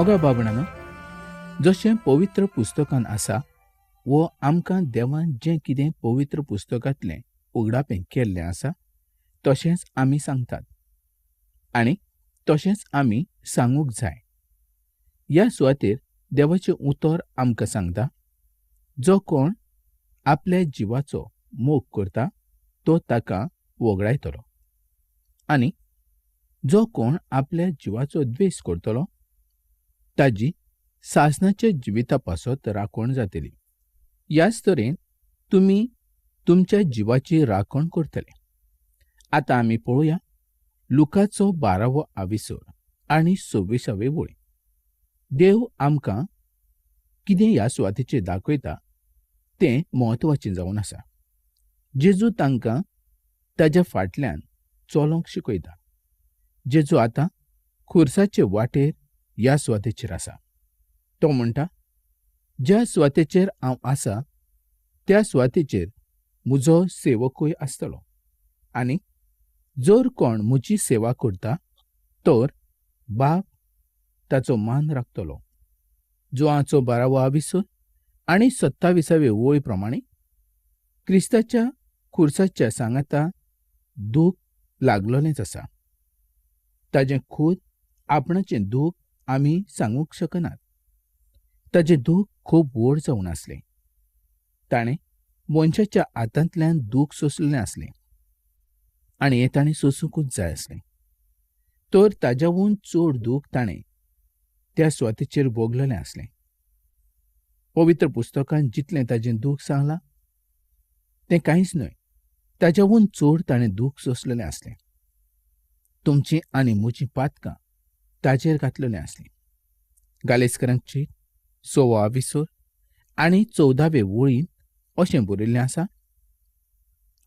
मोगा बाबणानो जशें पवित्र पुस्तकांत आसा वो आमकां देवान जें कितें पवित्र पुस्तकांतलें उगडापें केल्लें आसा तशेंच आमी सांगतात. आनी तशेंच आमी सांगूंक जाय. ह्या सुवातेर देवाचें उतर आमकां सांगता जो कोण आपल्या जिवाचो मोग करता तो ताका वगडायतलो. आनी जो कोण आपल्या जिवाचो द्वेष करतलो ताजी सासणाच्या जिविता पासत राखण जातली. ह्याच तरेन तुमी तुमच्या जिवाची राखण करतले. आतां आमी पळोवया लुकाचो बारावो आविसर आनी सव्वीसावे वळी. देव आमकां कितें ह्या सुवातेचेर दाखयता तें म्हत्वाचें जावन आसा. जेजू तांकां ताच्या फाटल्यान चलोंक शिकयता. जेजू आतां खुर्साचे वाटेर ह्या सुवातेचेर आसा. तो म्हणटा ज्या सुवातेचेर हांव आसा त्या सुवातेचेर म्हजो सेवकूय आसतलो. आनी जर कोण म्हजी सेवा करता तर बाप ताचो मान राखतलो. जोआचो बारावो आविसून आनी सत्ताविसावे वय प्रमाणे क्रिस्ताच्या खुर्साच्या सांगाता दूख लागलोलेंच आसा. ताजें खूद आपणाचें दूख आमी सांगूंक शकनात. ताजें दूख खूब व्हड जावन आसलें ताणें मनशाच्या हातांतल्यान दूख सोंसलें आसलें आनी हें ताणें सोंसूंकूच जाय आसलें तर ताज्याहून चड दूख ताणें त्या सुवातेचेर भोगलेलें आसलें पवित्र पुस्तकांत जितलें ताजें दूख सांगलां तें कांयच न्हय ताज्याहून चड ताणें दूख सोंसलेलें आसलें तुमचीं आनी म्हजीं पातकां ताजेर घातलेलें आसलें गालेस्करांची सोवा विसर आनी चवदावे वळीन अशें बरयल्लें आसा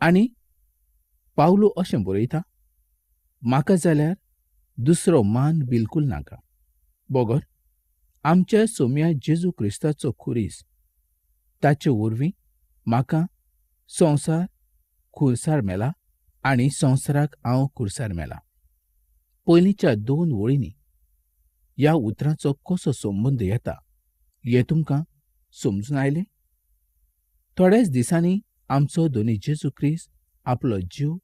आनी पावलो अशें बरयता म्हाका जाल्यार दुसरो मान बिलकूल नाका. बोगोर आमच्या सोम्या जेजू क्रिस्ताचो खुरीस ताचे वरवीं म्हाका संवसार खुरसार मेला आनी संवसाराक हांव खुरसार मेला. पयलींच्या दोन वळींनी ह्या उतरांचो कसो संबंद येता? हें तुमकां समजून आयलें? थोड्याच दिसांनी आमचो दोनी जेजू क्रिस्त आपलो जीव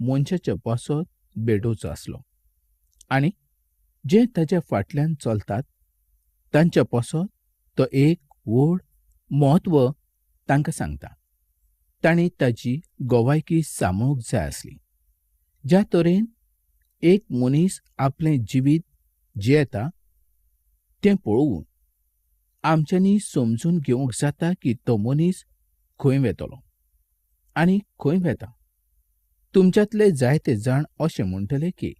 मनशाच्या पासत बेडोवचो आसलो. आनी जे ताच्या फाटल्यान चलतात तांच्या पासत तो एक व्हड म्हत्व तांकां सांगता. तांणी ताची गोवायकी सांबाळूंक जाय आसली. ज्या तरेन एक मनीस आपलें जिवीत जियेता तें पळोवन आमच्यांनी समजून घेवंक जाता की तो मनीस खंय वेतलो. आनी खंय वेता? तुमच्यांतले जायते जाण अशें म्हणटले की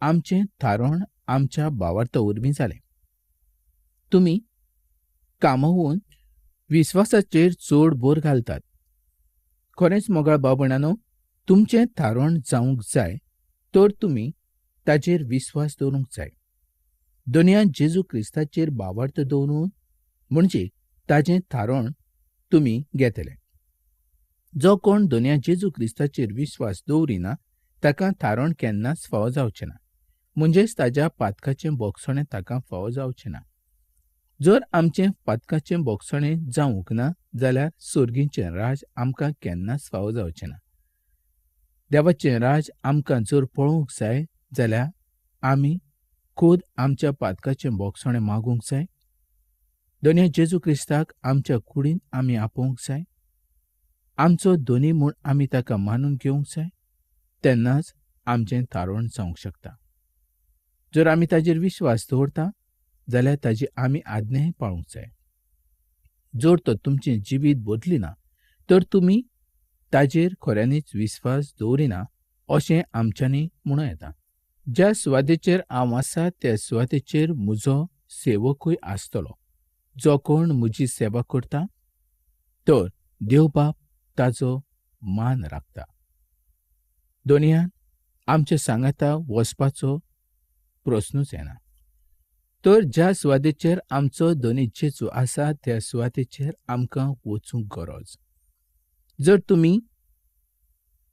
आमचें थारण आमच्या भावार्था वरवीं जालें. तुमी कामावून विस्वासाचेर चड भर घालतात. खरेंच मोगाळ बाबणानो तुमचें थारण जावंक जाय तर तुमी ताचेर विस्वास दवरूंक जाय. दुनियान जेजू क्रिस्ताचेर भावार्थ दवरून म्हणजे ताचें थारोण तुमी घेतले. जो कोण दुनिया जेजू क्रिस्ताचेर विस्वास दवरिना ताका थारोण केन्नाच फावो जावचें ना. म्हणजेच ताच्या पातकाचें बोगसणें ताका फावो जावचें ना. जर आमचें पातकाचें बोगसणें जावंक ना जाल्यार सुर्गीचें राज आमकां केन्नाच फावो जावचें ना. देवाचें राज आमकां जर पळोवंक जाय जाल्यार आमी खूद आमच्या पातकाचें बोगसणें मागूंक जाय. दोनया जेजू क्रिस्ताक आमच्या कुडीन आमी आपोवंक जाय. आमचो दोनी म्हूण आमी ताका मानून घेवंक जाय. तेन्नाच आमचें थारोवण जावंक शकता. जर आमी ताजेर विश्वास दवरता जाल्यार ताजी आमी आज्ञाय पाळूंक जाय. जर तो तुमचें जिवीत बदलिना तर तुमी ताजेर खऱ्यांनीच विस्वास दवरिना अशें आमच्यांनी म्हणूं येता. ज्या सुवातेचेर हांव आसा त्या सुवातेचेर म्हजो सेवकूय आसतलो. जो कोण म्हजी सेवा करता तर देवबाप ताजो ताचो मान राखता. दोनयान आमच्या सांगाता वचपाचो प्रस्नूच येना. तर ज्या सुवातेचेर आमचो दोनी जेजू आसा त्या सुवातेचेर आमकां वचूंक गरज. जर तुमी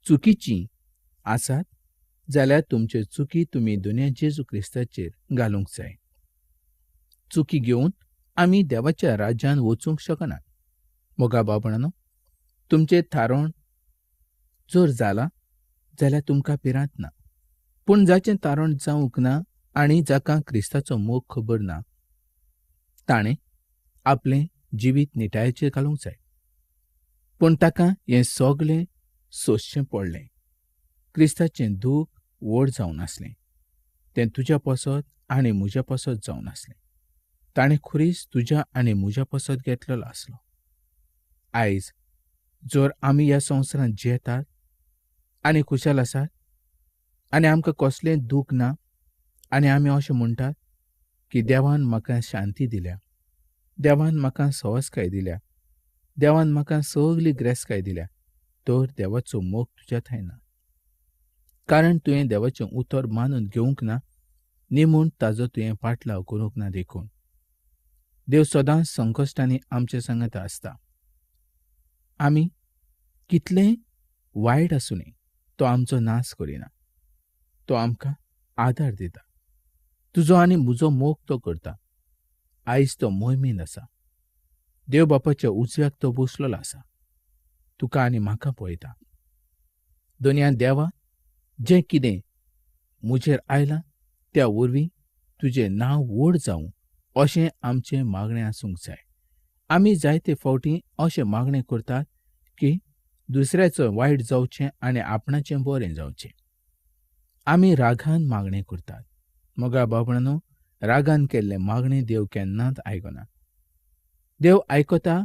चुकीची आसात जाल्यार तुमच्यो चुकी तुमी दुनिया जेजू क्रिस्ताचेर घालूंक जाय. चुकी घेवन आमी देवाच्या राज्यान वचूंक शकनात मोगा बाबणानो तुमचें थारोवण जर जालां जाल्यार तुमकां पिरांत ना. पूण जाचें तारण जावंक ना आनी जाका क्रिस्ताचो मोग खबर ना ताणें आपलें जिवीत निटायेचेर घालूंक जाय. पूण ताका हें सगलें सोंसचें पडलें. क्रिस्ताचें दूख व्हड जावन आसलें तें तुज्या पसत आनी म्हज्या पसत जावन आसलें ताणें खुरीस तुज्या आनी म्हज्या पसत घेतलेलो आसलो आयज जर आमी ह्या संवसारांत जियेतात आनी खुशाल आसात आनी आमकां कसलेंय दूख ना? आनी आमी अशें म्हणटात की देवान म्हाका शांती दिल्या. देवान म्हाका सहजकाय दिल्या? देवान म्हाका सगली ग्रेसकाय दिल्या? तर देवाचो मोग तुज्या थंय ना? कारण तुवें देवाचें उतर मानून घेवंक ना निमूण ताजो तुवें पाटलाव करूंक ना देखून. देव सदांच संकश्टांनी आमचे सांगात आसता. आमी कितलेंय वायट आसूं तो आमचो नाश करिना. तो आमकां आदार दिता. तुजो आनी म्हजो मोग तो करता. आयज तो मोहिमेन आसा. देव बापाच्या उजव्याक तो बसलेलो आसा. तुका आनी म्हाका पळयता. दोनयान देवा जें कितें म्हजेर आयलां त्या वरवीं तुजें नांव व्हड जावं अशें आमचें मागणें आसूंक जाय. आमी जायते फावटी अशें मागणें करतात की दुसऱ्याचो वायट जावचें आनी आपणाचें बरें जावचें. आमी रागान मागणें करतात. मोगा बाबणानो रागान केल्लें मागणें देव केन्नाच आयकना देव आयकता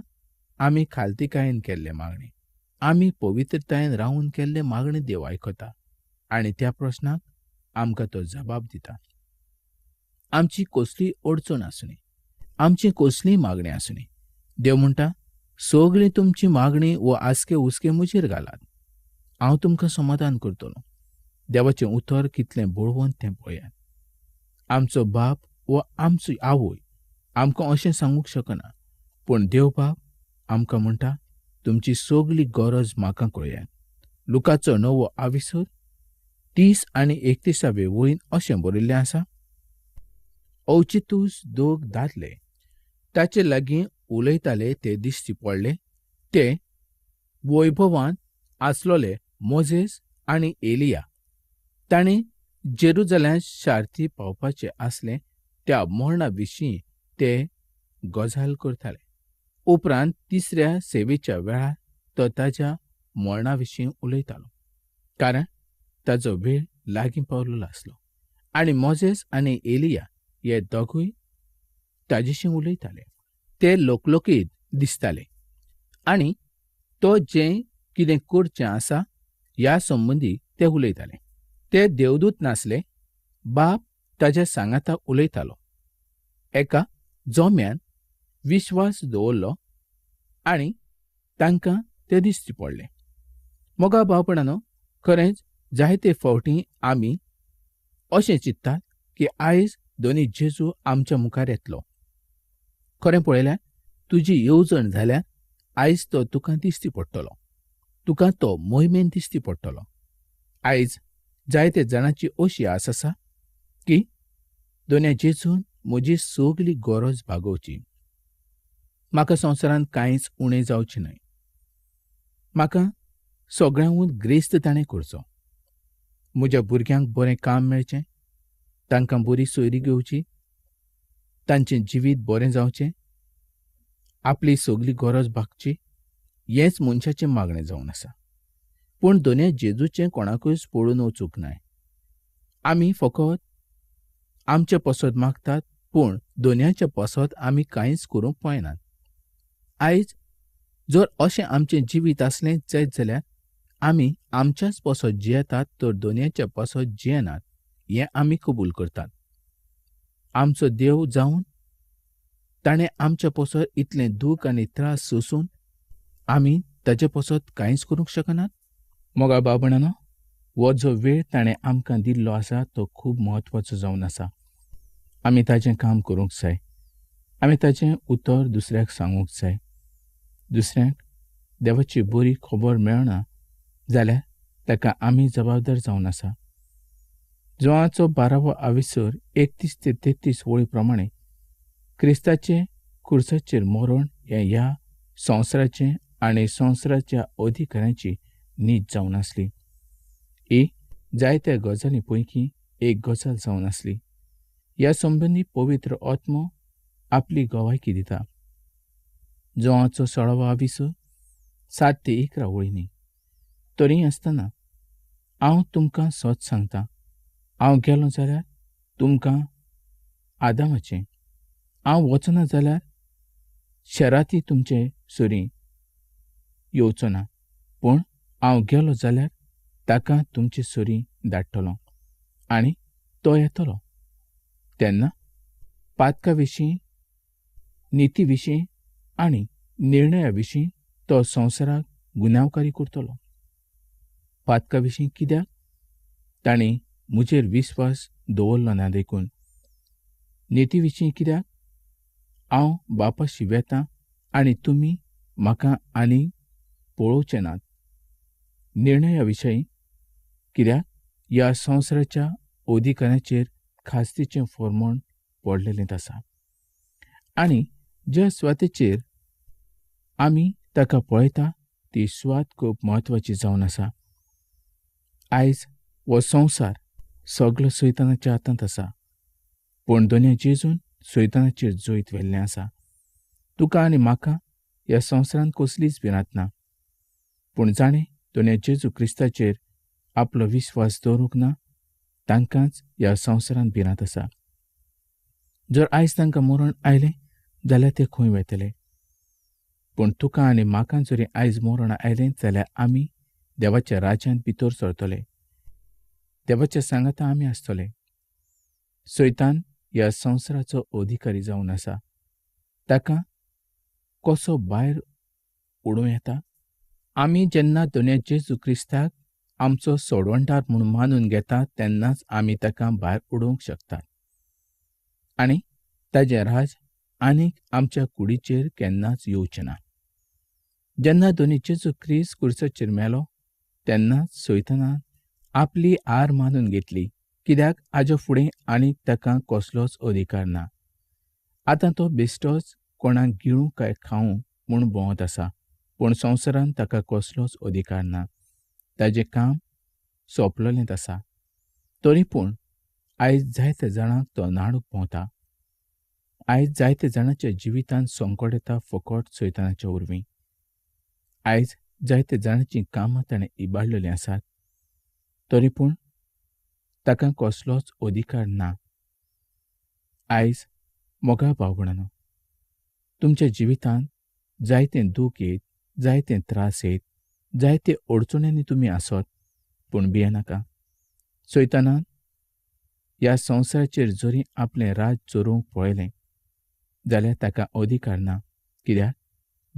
आमी खालतीकायेन केल्ले मागणें. आमी पवित्रतायेन रावून केल्लें मागणें देव आयकता. आनी त्या प्रस्नाक आमकां तो जबाब दिता. आमची कसली अडचण आसणी आमची कसलीय मागणी आसणी देव म्हणटा सगळी तुमची मागणी वो आसके उस्के म्हजेर घालात. हांव तुमकां समाधान करतलो देवाचें उतर कितलें बळवंत तें पळयात. आमचो बाप वो आमचो आवय आमकां अशें सांगूंक शकना. पूण देव बाप आमकां म्हणटा तुमची सगली गरज म्हाका कळयात. लुकाचो नवो आविसर तीस आनी एकतीसावे वळीन अशें बरयल्लें आसा. औचितूस दोग दादले. ताचे लागीं उलयताले ते दिश्टी पडले. ते वैभवान आसलोले मोजेस आनी एलिया. ताणें जेरुजल्यांत शार्थी पावपाचें आसलें त्या मरणा विशीं ते गजाल करताले. उपरांत तिसऱ्या सेवेच्या वेळार तो ताच्या मरणा विशीं उलयतालो. कारण ताचो वेळ लागीं पावलोलो आसलो. आनी मोजेस आनी एलिया हे दोगूय ताजेशी उलयताले. ते लोकलोकीत दिसताले. आनी तो जें कितें करचें आसा ह्या संबंदी ते उलयताले. ते देवदूत नासले बाप ताज्या सांगाता उलयतालो. एका जोम्यान विश्वास दवरलो आनी तांकां ते दिश्टी पडले. मोगा भावपणानो खरेंच जायते फावटी आमी अशें चिंत्तात की आयज दोनी जेजू आमच्या मुखार येतलो. खरें पळयल्यार तुजी येवजण जाल्यार आयज तो तुका दिश्टी पडटलो. तुका तो मोहिमेन दिश्टी पडटलो. आयज जायते जाणांची अशी आस आसा की दोन्या जेजून म्हजी सगली गरज भागोवची. म्हाका संवसारांत कांयच उणें जावचें न्हय. म्हाका सगळ्यांहून ग्रेस्त ताणें करचो. म्हज्या भुरग्यांक बरें काम मेळचें तांकां बरी सोयरी घेवची तांचें जिवीत बरें जावचें आपली सगली गरज भागची हेंच मनशाचें मागणें जावन आसा. पूण दोनूय जेजूचें कोणाकूच पळोवन वचूंक नाय. आमी फकत आमचे पसत मागतात पूण दोनयाचे पसत आमी कांयच करूंक पळयनात आयज जर अशें आमचें जिवीत आसलें जायत जाल्यार आमी आमच्याच पसत जियेतात तर दोनयेच्या पसत जियेनात हें आमी कबूल करतात. आमचो देव जावन ताणें आमच्या पासत इतलें दूख आनी त्रास सोंसून आमी ताचे पासत कांयच करूंक शकनात? मोगा बाबणानो हो जो वेळ ताणें आमकां दिल्लो आसा तो खूब म्हत्वाचो जावन आसा. आमी ताचें काम करूंक जाय. आमी ताचें उतर दुसऱ्याक सांगूंक जाय. दुसऱ्याक देवाची बरी खबर मेळना जाल्यार ताका आमी जबाबदार जावन आसा जोआचो बारावो आविसर एकतीस ते तेत्तीस वळी प्रमाणें क्रिस्ताचे खुर्साचेर मरण हें ह्या संवसाराचें आनी संवसाराच्या अधिकाऱ्यांची न्हीद जावन आसली ही जायत्या गजाली पैकी एक गजाल जावन आसली ह्या संबंदी पवित्र आत्मो आपली गवायकी दिता. जोआचो सोळावा आविसर सात ते इकरा वळींनी तरी आसतना हांव तुमकां सोच सांगतां. हांव गेलों जाल्यार तुमकां आदामाचें. हांव वचना जाल्यार शरांती तुमचे सुरी. येवचो ना. पूण हांव गेलो जाल्यार ताका तुमचे सुरी धाडटलो. आनी तो येतलो. तेन्ना पातका विशीं निती विशीं आनी निर्णया विशीं तो संवसाराक गुन्यांवकारी करतलो. पातका विशीं कित्याक तांणी म्हजेर विस्वास दवरलो ना देखून. नेती विशीं कित्याक हांव बापाशी वेतां आनी तुमी म्हाका आनी पळोवचे नात. निर्णया विशयी कित्याक ह्या संवसाराच्या अधिकाऱ्याचेर खास्तीचें फोर्मोण पडलेलेंच आसा आनी ज्या स्वातेचेर आमी ताका पळयता ती स्वात खूब म्हत्वाची जावन आसा आयज हो संवसार सगळो सैतानाच्या हातांत आसा. पूण दोनूय जेजून सैतानाचेर जोयत व्हेल्लें आसा. तुका आनी म्हाका ह्या संवसारांत कसलीच भिरांत ना. पूण जाणें दोनूय जेजू क्रिस्ताचेर आपलो विस्वास दवरूंक ना तांकांच ह्या संवसारांत भिरांत आसा. जर आयज तांकां मरण आयलें जाल्यार ते खंय वेतले पूण तुका आनी म्हाका जरी आयज मरण आयलें जाल्यार आमी देवाच्या राज्यांत भितर सरतले देवाच्या सांगाता आमी आसतले सैतान ह्या संवसाराचो अधिकारी जावन आसा. ताका कसो भायर उडूं येता? आमी जेन्ना दुनिया जेजू क्रिस्ताक आमचो सोडवणदार म्हूण मानून घेतात तेन्नाच आमी ताका भायर उडोवंक शकतात आनी ताजें राज आनीक आमच्या कुडीचेर केन्नाच येवचें ना जेन्ना दोनी जेजू क्रिस्त कुर्साचेर मेलो तेन्नाच सोयतनान आपली आर मानून घेतली कित्याक हाजे फुडें आनीक ताका कसलोच अधिकार ना. आतां तो बेश्टोच कोणाक गिळूं काय खावूं म्हूण भोंवत आसा पूण संवसारांत ताका कसलोच अधिकार ना. ताजें काम सोंपलोलेंच आसा. तरी पूण आयज जायत्या जाणांक तो नाडूक भोंवता. आयज जायत्या जाणांच्या जिवितांत संकट येता फकट सैतानाच्या उर्वी. आयज जायते जाणांचीं कामां ताणें इबाडलेलीं आसात तरी पूण ताका कसलोच अधिकार ना. आयज मोगा भावगणांनो तुमच्या जिवितांत जायते दूख येत जायते त्रास येत जायते अडचण्यांनी तुमी आसत पूण भियेनाका सैतानान ह्या संवसाराचेर जरी आपलें राज चोरूंक पळयलें जाल्यार ताका अधिकार ना. कित्याक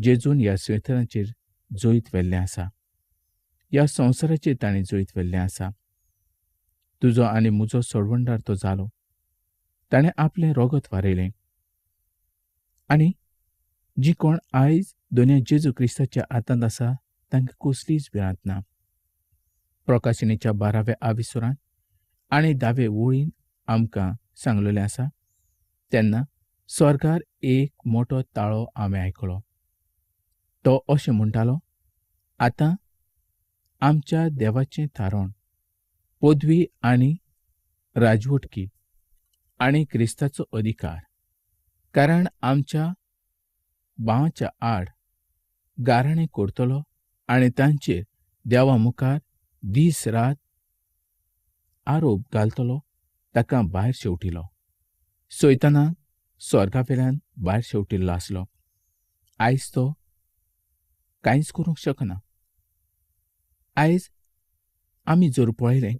जेजून ह्या सैतानाचेर जोईत व्हेल्लें आसा. ह्या संवसाराचेर ताणें जोईत व्हेल्लें आसा. तुजो आनी म्हजो सोडवणदार तो जालो ताणें आपलें रोगत वारयलें आनी जी कोण आयज दोनूय जेजू क्रिस्ताच्या हातांत आसा तांकां कसलीच भिरांत ना. प्रकाशणीच्या बाराव्या आविसुरांत आनी दावे वळीन आमकां सांगलेलें आसा तेन्ना स्वर्गार एक मोठो ताळो हांवें आयकलो. तो अशें म्हणटालो आतां आमच्या देवाचें थारण पदवी आनी राजवटकी आनी क्रिस्ताचो अधिकार कारण आमच्या भावाच्या आड गाराणें करतलो आनी तांचेर देवा मुखार दीस रात आरोप घालतलो ताका भायर शेवटिलो. सैतानाक स्वर्गावेल्यान भायर शेवटिल्लो आसलो आयज तो कांयच करूंक शकना आयज आमी जर पळयलें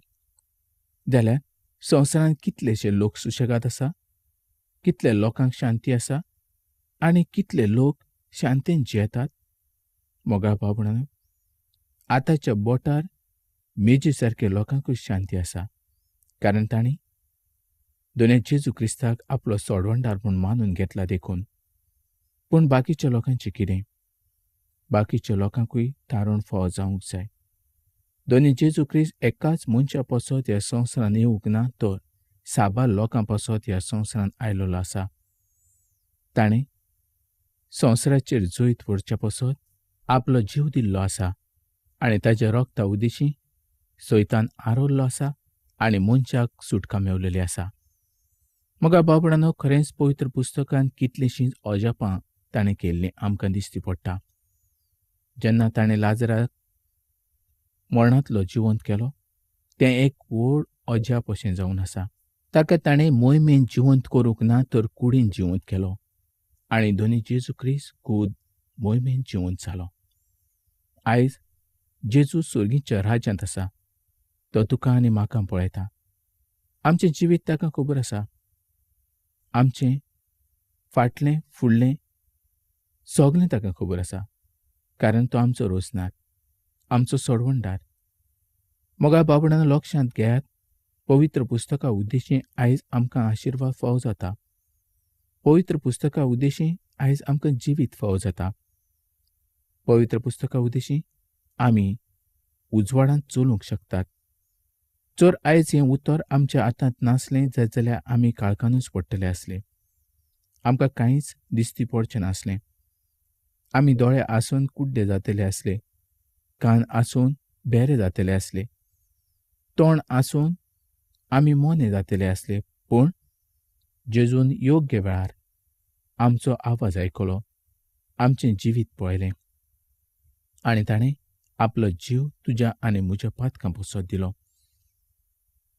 जाल्यार संवसारांत कितलेशे लोक सुशेगाद आसा कितले लोकांक शांती आसा आनी कितले लोक शांतेन जियेतात मोगा बाबणान आतांच्या बोटार मेजी सारके लोकांकूच शांती आसा कारण तांणी दोनें जेजू क्रिस्ताक आपलो सोडवंडार म्हूण मानून घेतला देखून. पूण बाकीच्या लोकांचें कितें? बाकीच्या लोकांकूय तारण फाव जावंक जाय. दोनी जेजू क्रिस्त एकाच मनशा पासत ह्या संवसारांत येवंक ना तर साबार लोकां पासत ह्या संवसारांत आयलोलो आसा. ताणें संवसाराचेर जैत व्हरच्या पसत आपलो जीव दिल्लो आसा आनी ताच्या रोगता उदेशी सैतान आरोल्लो आसा आनी मनशाक सुटका मेवलेली आसा. मगा बाबडानो खरेंच पवित्र पुस्तकांत कितलींशींच अजापां ताणें केल्लीं आमकां दिश्टी पडटा. जेन्ना ताणें लाजराक मरणांतलो जिवंत केलो तें एक व्हड अजाप अशें जावन आसा. ताका ताणें मोहिमेन जिवंत करूंक ना तर कुडीन जिवंत केलो. आनी दोनी जेजू क्रिस्त खूद मोहिमेन जिवंत जालो आयज जेजू सुर्गीच्या राज्यांत आसा. तो तुका आनी म्हाका पळयता. आमचें जिवीत ताका खबर आसा. आमचें फाटलें फुडलें सगलें ताका खबर आसा. कारण तो आमचो रोसनार आमचो सोडवणदार मोगा बाबडान लक्षांत घेयात पवित्र पुस्तका उद्देशी आयज आमकां आशिर्वाद फावो जाता. पवित्र पुस्तका उद्देशी आयज आमकां जिवीत फावो जाता. पवित्र पुस्तका उद्देशी आमी उजवाडांत चलूंक शकतात. जर आयज हें उतर आमच्या हातांत नासलें जायत जाल्यार आमी काळखानूच पडटले आसले. आमकां कांयच दिश्टी पडचें नासलें. आमी दोळे आसून कुड्डे जातले आसले कान आसून बेरे जातले आसले तोंड आसून आमी मोने जातले आसले पूण जेजून योग्य वेळार आमचो आवाज आयकलो आमचें जिवीत पळयलें. आनी ताणें आपलो जीव तुज्या आनी म्हज्या पातकां बसत दिलो.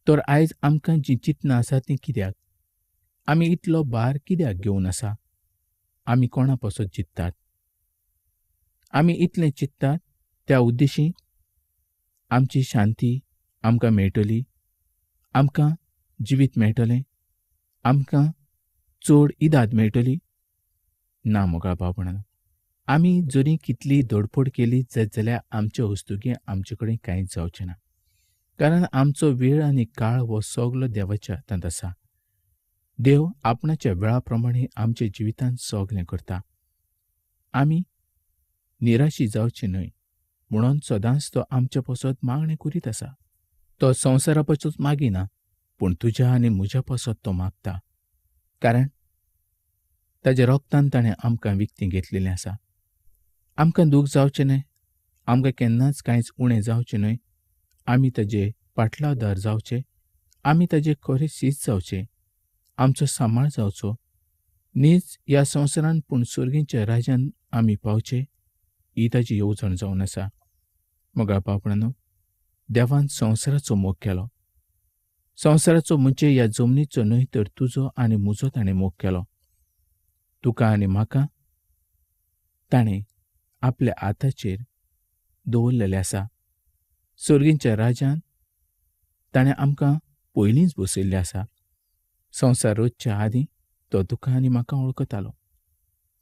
तर आयज आमकां जीं चिंतनां आसा तीं कित्याक? आमी इतलो भार कित्याक घेवन आसा? आमी कोणा पासत चिंततात? आमी इतलें चिंततात त्या उद्देशी आमची शांती आमकां मेळटली आमकां जिवीत मेळटलें आमकां चड इदाद मेळटली. ना मोगा भावपणान आमी जरी कितली धडपड केली जायत जाल्यार आमचे हस्तुकी आमचे कडेन कांयच जावचें ना. कारण आमचो वेळ आनी काळ हो सगलो देवाच्या हातांत आसा. देव आपणाच्या वेळा प्रमाणे आमच्या जिवितांत सगलें करता. आमी निराशी जावची न्हय. म्हणून सदांच तो आमच्या पासत मागणें करीत आसा. तो संवसारा पासून मागिना पूण तुज्या आनी म्हज्या पसत तो मागता. कारण ताच्या रोगतान ताणें आमकां विकती घेतलेलें आसा. आमकां दूख जावचें न्हय. आमकां केन्नाच कांयच उणें जावचें न्हय. आमी ताजे पाटलावदार जावचे आमी ताजे खरे शीत जावचे आमचो सांबाळ जावचो नीज ह्या संवसारान पूण सुर्गींच्या राज्यान आमी पावचे. ही ताची येवजण जावन आसा मोगा पापणानो देवान संवसाराचो मोग केलो. संवसाराचो म्हणजे ह्या जमनीचो न्हय तर तुजो आनी म्हजो ताणें मोग केलो. तुका आनी म्हाका ताणें आपल्या आताचेर दवरलेलें आसा सर्गींच्या राजान ताणें आमकां पयलींच बसयल्लें आसा संवसार रोजच्या आदीं तो तुका आनी म्हाका वळखतालो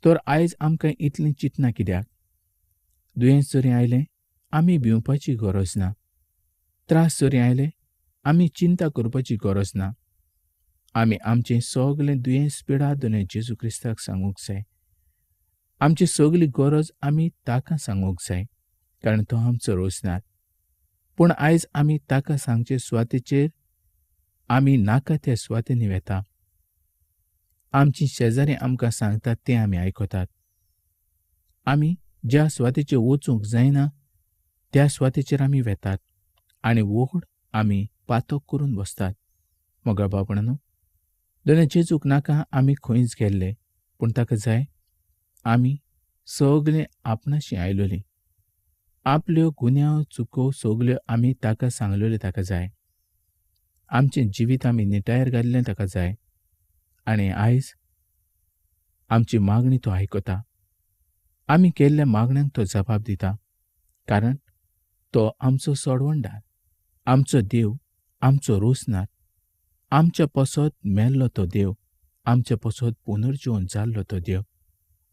तर आयज आमकां इतलें चिंतना कित्याक? दुयेंस जरी आयलें आमी भिवपाची गरज ना. त्रास जरी आयले आमी चिंता करपाची गरज ना. आमी आमचें सगलें दुयेंस पिडा दोने जेजू क्रिस्ताक सांगूंक जाय. आमची सगली गरज आमी ताका सांगूंक जाय कारण तो आमचो रोसनार पूण आयज आमी ताका सांगचे सुवातेचेर आमी नाका त्या सुवातेनी वेता. आमची शेजारी आमकां सांगतात तें आमी आयकतात आमी ज्या सुवातेचेर वचूंक जायना त्या सुवातेचेर आमी वेतात आनी वोड आमी पातोक करून बसतात. मोगा बाबणानो दोन जेजूक नाका आमी खंयच गेल्ले पूण ताका जाय आमी सगळे आपणाशी आयलोलीं. आपल्यो गुन्यांव चुको सगल्यो आमी ताका सांगलेल्यो ताका जाय. आमचें जिवीत आमी निटायर घाल्लें ताका जाय. आनी आयज आमची मागणी तो आयकता. आमी केल्ल्या मागण्यांक तो जबाब दिता कारण तो आमचो सोडवणदार आमचो देव आमचो रोसनार आमच्या पसत मेल्लो तो देव आमच्या पसत पुनर्जीवन जाल्लो तो देव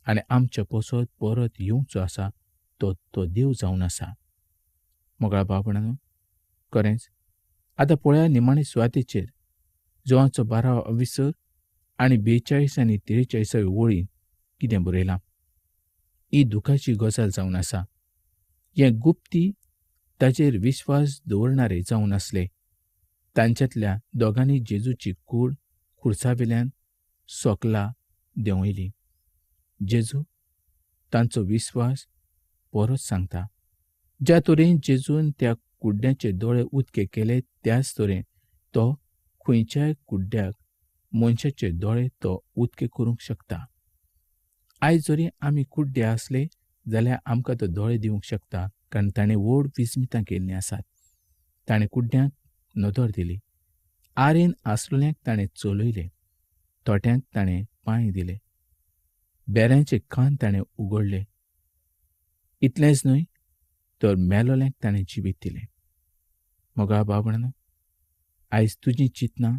आनी आमच्या पसत परत येवचो आसा तो तो देव जावन आसा. मोगळा बाबणान खरेंच आतां पळया निमाणे सुवातेचेर जोवाचो बारावो अविसर आनी बेचाळीस आनी त्रेचाळीसावी वळीन कितें बरयलां? ही दुखाची गजाल जावन आसा हें गुप्ती ताचेर विस्वास दवरणारे जावन आसले तांच्यांतल्या दोगांनी जेजूची कूड खुर्सावेल्यान सोकला देंवयली जेजू तांचो विस्वास परत सांगता. ज्या तरेन जेजून त्या कुड्ड्याचे दोळे उदके केले त्याच तरेन तो खंयच्याय कुड्ड्याक मनशाचे दोळे तो उदके करूंक शकता. आयज जरी आमी कुड्डे आसले जाल्यार आमकां तो दोळे दिवंक शकता कारण ताणें व्हड विस्मितां केल्लीं आसात. ताणें कुड्ड्यांक नदर दिली. आरेन आसलोल्यांक ताणें चलयलें. तोट्यांक ताणें पांय दिले. बेऱ्यांचे कान ताणें उगडले इतलेंच न्हय तर मेलोल्यांक ताणें जिवीत दिलें. मोगा बाबणानो आयज तुजीं चिंतनां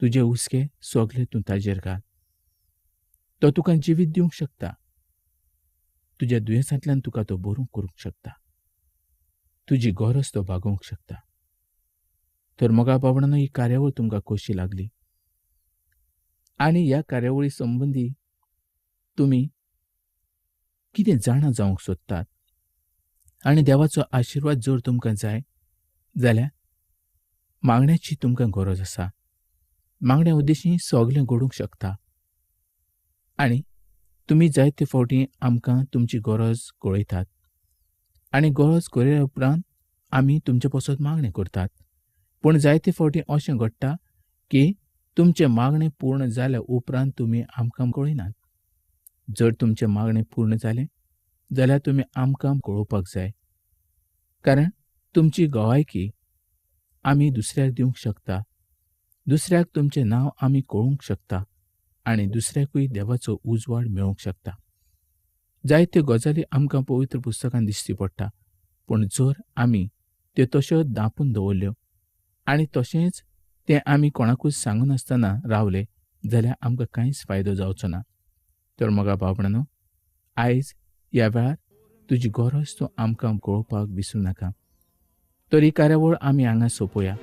तुजे हुस्के सोगले तूं ताजेर घाल. तो तुका जिवीत दिवंक शकता. तुज्या दुयेंसांतल्यान तुका तो बरोवंक करूंक शकता. तुजी गरज तो भागोवंक शकता. तर मोगा बाबणानो ही कार्यावळ तुमकां कशी लागली? आनी ह्या कार्यावळी संबंदी तुमी कितें जाणा जावंक सोदतात? आनी देवाचो आशिर्वाद जर तुमकां जाय जाल्यार मागण्याची तुमकां गरज आसा. मागण्या उद्देशी सगळें घडूंक शकता. आनी तुमी जायते फावटी आमकां तुमची गरज कळयतात. आनी गरज कळयल्या उपरांत आमी तुमचे पासत मागणें करतात. पूण जायते फावटी अशें घडटा की तुमचें मागणें पूर्ण जाल्या उपरांत तुमी आमकां कळयनात. जर तुमचें मागणें पूर्ण जालें जाल्यार तुमी आमकां कळोवपाक जाय. कारण तुमची गवायकी आमी दुसऱ्याक दिवंक शकता. दुसऱ्याक तुमचें नांव आमी कळूंक शकता. आनी दुसऱ्याकूय देवाचो उजवाड मेळोवंक शकता. जायत्यो गजाली आमकां पवित्र पुस्तकांत दिश्टी पडटा पूण जर आमी त्यो तश्यो दापून दवरल्यो आनी तशेंच तें आमी कोणाकूच सांगनासतना रावले जाल्यार आमकां कांयच फायदो जावचो ना. तर म्हाका भावणानो आयज ह्या वेळार तुजी गरज तूं आमकां कळोवपाक विसरूं नाका. तर ही कार्यावळ आमी हांगा सोंपोया